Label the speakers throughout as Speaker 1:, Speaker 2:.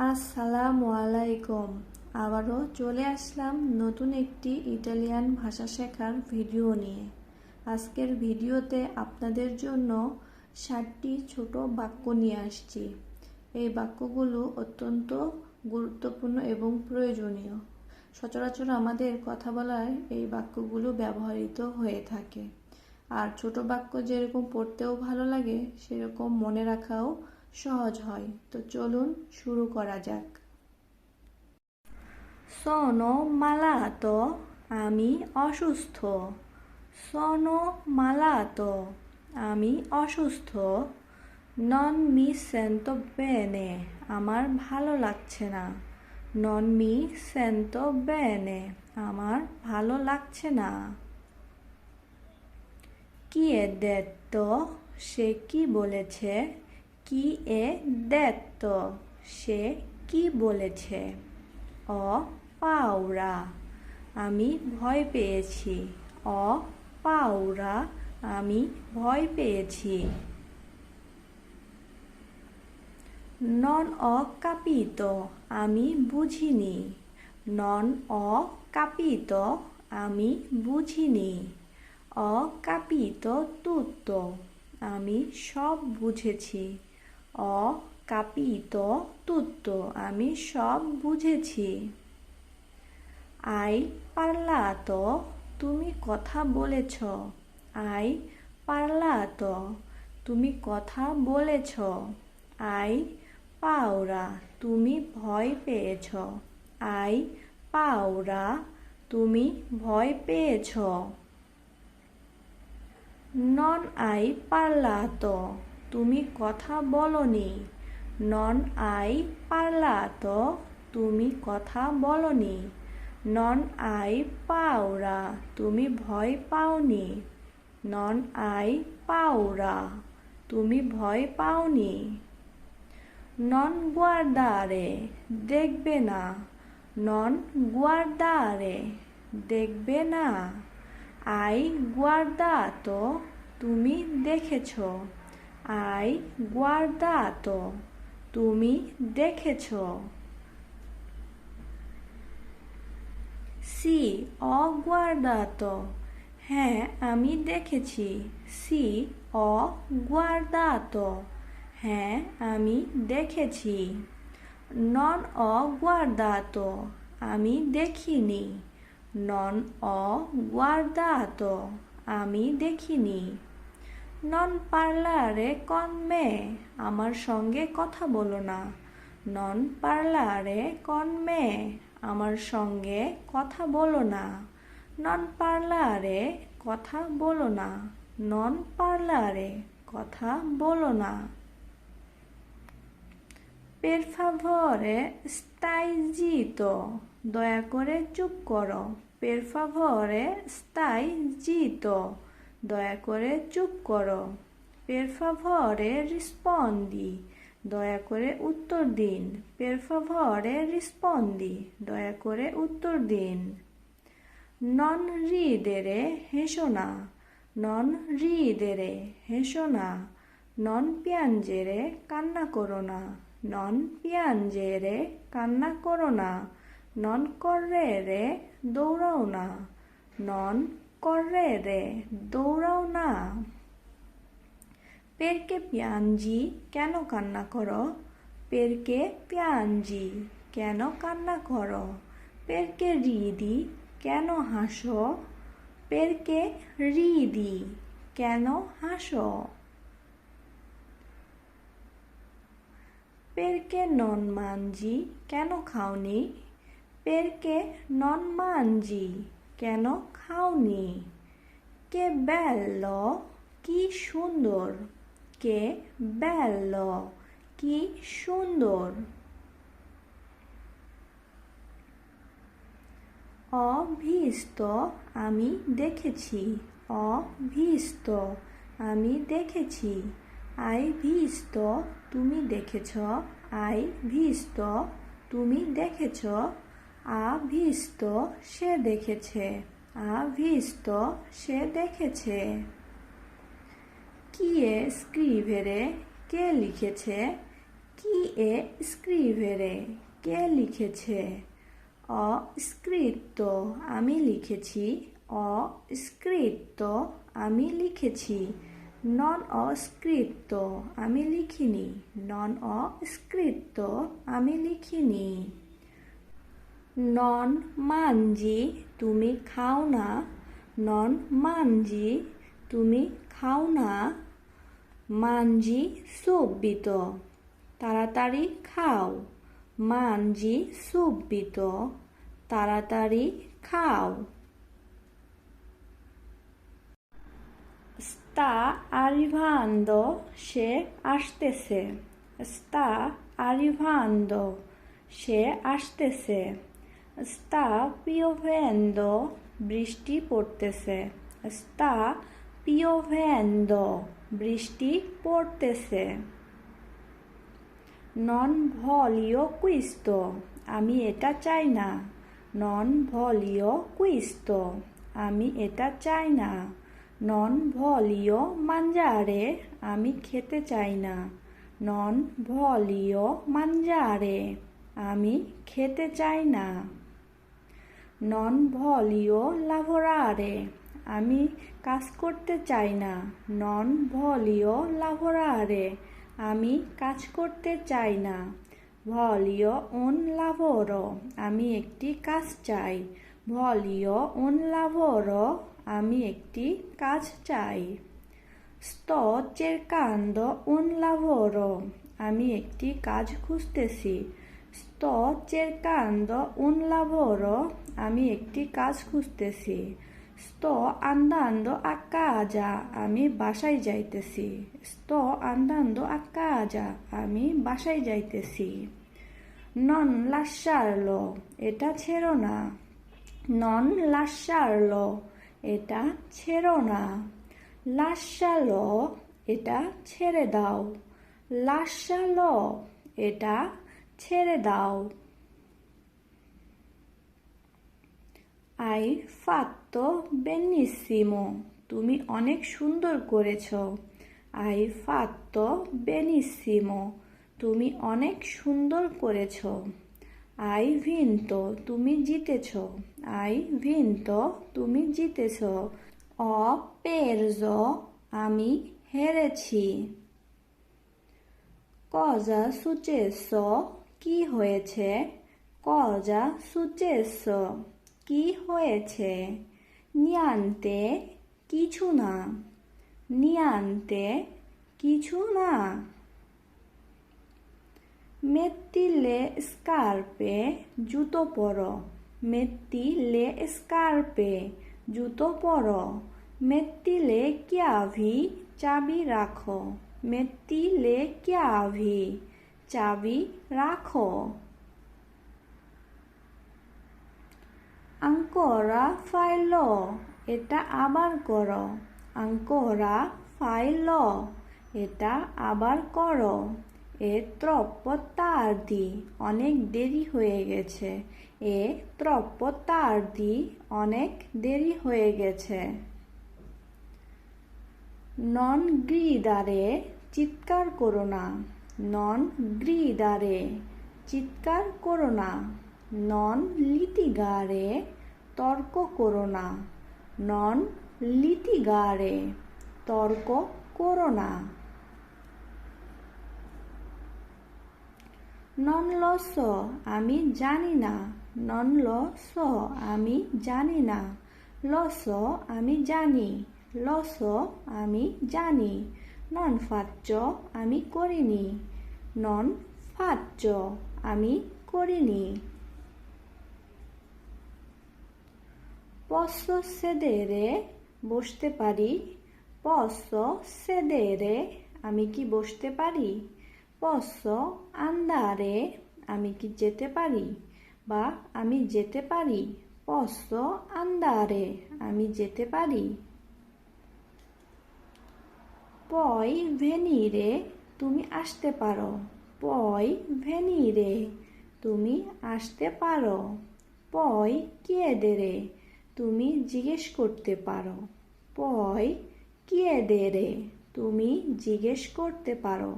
Speaker 1: আসসালামু আলাইকুম আবারও চলে আসলাম নতুন একটি ইটালিয়ান ভাষা শেখার ভিডিও নিয়ে। আজকের ভিডিওতে আপনাদের জন্য ষাটটি ছোট বাক্য নিয়ে আসছি। এই বাক্যগুলো অত্যন্ত গুরুত্বপূর্ণ এবং প্রয়োজনীয়। সচরাচর আমাদের কথা বলায় এই বাক্যগুলো ব্যবহৃত হয়ে থাকে। আর ছোট বাক্য যেরকম পড়তেও ভালো লাগে, সেরকম মনে রাখাও সহজ হয়। তো চলুন শুরু করা যাক। সোনো মালাতো, আমি অসুস্থ। সোনো মালাতো, আমি অসুস্থ। নন মি সেন্তো বেনে, আমার ভালো লাগছে না। নন মি সেন্তো বেনে, আমার ভালো লাগছে না। কি এ দেখতো সে কি বলেছে? কি এ দেখতো? সে কি বলেছে? অ পাউরা আমি ভয় পেয়েছি। অ পাউরা আমি ভয় পেয়েছি। নন অ কাপিত আমি বুঝিনি। নন অ কাপিত আমি বুঝিনি। অ কাপিত তুত্ত আমি সব বুঝেছি। অ কাপিত তুত্ত আমি সব বুঝেছি। আই পারলাত, তুমি কথা বলেছ। আই পারলাত, তুমি কথা বলেছ। আই পাওরা, তুমি ভয় পেয়েছ। আই পাওরা, তুমি ভয় পেয়েছ। নন আই পারলাত। তুমি কথা বলনি। নন আই পারলাত তুমি কথা বলনি। নন আই পাওরা তুমি ভয় পাওনি। নন আই পাওরা তুমি ভয় পাওনি। নন গুয়ার্দারে দেখবে না। নন গুয়ার্দারে দেখবে না। আই গুয়ার্দাতো তুমি দেখেছ। আই গুয়ার্দাতো, তুমি দেখেছ। সি অগুয়ার্দাতো হ্যাঁ আমি দেখেছি। সি অগুয়ার্দাতো হ্যাঁ আমি দেখেছি। নন অগুয়ার্দাতো, আমি দেখিনি। নন অগুয়ার্দাতো, আমি দেখিনি। নন পার্লারে কন মে, আমার সঙ্গে কথা বলো না। নন পার্লারে কন মে, আমার সঙ্গে কথা বলো না। নন পার্লারে কথা বলো না। নন পার্লারে কথা বলো না। পেরফাভরে স্টাই জিতো দয়া করে চুপ করো। পেরফাভরে স্টাই জিতো দয়া করে চুপ করো। পেরফাভরে রিসপন্দি দয়া করে উত্তর দিন। পেরফাভরে রিসপন্দি দয়া করে উত্তর দিন। নন রিদেরে হেসো না। নন রিদেরে হেসো না। নন পিয়াঞ্জেরে কান্না করো না। নন পিয়াঞ্জেরে কান্না করো না। নন কর্রেরে দৌড়াও না। নন কর্রেরে দৌড়াও না। পেরকে পিয়াঞ্জি কেন কান্না করো? পেরকে পিয়াঞ্জি কেন কান্না করো? পেরকে রিদি, কেন হাসো? পেরকে রিদি, কেন হাসো? পেরকে নন মানজি কেন খাওনি? পেরকে নন মানজি কেন খাওনি? কে বেল্ল কি সুন্দর। কে বেল্ল কি সুন্দর। অভীষ্ট আমি দেখেছি, অভীষ্ট আমি দেখেছি। আই ভিষ্ট তুমি দেখেছ, আই ভিষ্ট তুমি দেখেছ। আভিষ্ট সে দেখেছে আভিস্ত সে দেখেছে। কি এ স্ক্রিভেরে কে লিখেছে কি এ স্ক্রিভেরে কে লিখেছে? অ স্ক্রিপ্ত আমি লিখেছি অ স্ক্রিপ্ত আমি লিখেছি নন অস্ক্রিপ্ত আমি লিখিনি নন অস্ক্রিপ্ত আমি লিখিনি। নন মানজি, তুমি খাও না। নন মানজি, তুমি খাও না। মানজি সুব্বিত তাড়াতাড়ি খাও। মানজি সুব্বিত তাড়াতাড়ি খাও। sta arrivando সে আসতেছে। sta arrivando সে আসতেছে। Sta piovendo বৃষ্টি পড়তেছে। sta piovendo বৃষ্টি পড়তেছে। নন ভলিও কুইস্তো। আমি এটা চাই না। নন ভলিও কুইস্তো। আমি এটা চাই না। নন ভলিও মাঞ্জারে আমি খেতে চাই না। নন ভলিও মাঞ্জারে আমি খেতে চাই না। নন ভলিও লাভরারে আমি কাজ করতে চাই না। নন ভলিও লাভরারে আমি কাজ করতে চাই না। ভলিও উন লাভরো আমি একটি কাজ চাই। ভলিও উন লাভরো আমি একটি কাজ চাই। sto cercando un lavoro আমি একটি কাজ খুঁজতেছি। Sto cercando un lavoro আমি একটি কাজ খুঁজতেছি sto andando a casa আমি বাসায় যাইতেছি sto andando a casa আমি বাসায় যাইতেছি non lasciarlo এটা ছেড়ো না non lasciarlo এটা ছেড়ো না লাসালো এটা ছেড়ে দাও লাসালো এটা ছেড়ে দাও। আই ফাত্তো বেনিসিমো, তুমি অনেক সুন্দর করেছ। আই ফাত্তো বেনিসিমো, তুমি অনেক সুন্দর করেছ। আই ভিনতো, তুমি জিতেছ। আই ভিনতো, তুমি জিতেছ। অ পেরজো, আমি হেরেছি। কজা সুচেস কি হয়েছে? কজা সুচেস, কি হয়েছে? নিয়ান্তে কিছু না। নিয়ান্তে কিছু না। মেত্তি লে স্কার্পে জুতো পরো। মেত্তি লে স্কার্পে জুতো পরো। মেত্তি লে ক্যাভি চাবি রাখো। মেত্তি লে ক্যাভি চাবি রাখো। আঙ্করা ফাইল, এটা আবার করো। আঙ্করা ফাইল, এটা আবার করো। এ ত্রপ্প তার্দি অনেক দেরি হয়ে গেছে। এ ত্রপ্প তার্দি অনেক দেরি হয়ে গেছে। নন গ্রিদারে চিৎকার করো না। নন গ্রিদারে চিৎকার করো না। নন লিতিগারে তর্ক করো না। নন লিতিগারে তর্ক করো না। নন লস আমি জানি না। নন লস আমি জানি না। লস আমি জানি। লস আমি জানি। নন ফাচ্চ আমি করিনি। নন ফাচ্চ আমি করিনি। পশ্চ সেদেরে বসতে পারি। পশ্চ সেদেরে আমি কি বসতে পারি? পশ্চ আন্দারে আমি কি যেতে পারি? বা আমি যেতে পারি? পশ্চ আন্দারে আমি যেতে পারি। পয় ভেনিরে তুমি আসতে পারো। পয় ভেনিরে তুমি আসতে পারো। পয় কিয়েদেরে তুমি জিজ্ঞেস করতে পারো। পয় কিয়েদেরে তুমি জিজ্ঞেস করতে পারো।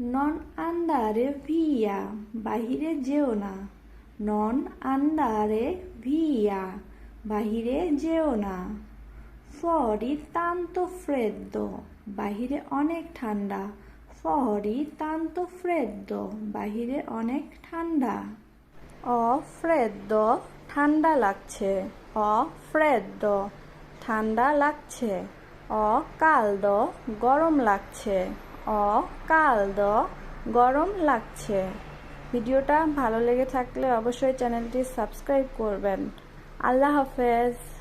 Speaker 1: নন আন্দারে ভিয়া, বাহিরে যেও না। নন আন্দারে ভিয়া, বাহিরে যেও না। ফরি তান্ত ফ্রেদ্দ, বাহিরে অনেক ঠান্ডা। ফরি তান্ত ফ্রেদ্দ, বাহিরে অনেক ঠান্ডা। অ ফ্রেদ্দ, ঠান্ডা লাগছে। অ ফ্রেদ্দ, ঠান্ডা লাগছে। অ কালদ, গরম লাগছে। অ কালদ, গরম লাগছে। ভিডিওটা ভালো লেগে থাকলে অবশ্যই চ্যানেলটি সাবস্ক্রাইব করবেন। আল্লাহ হাফেজ।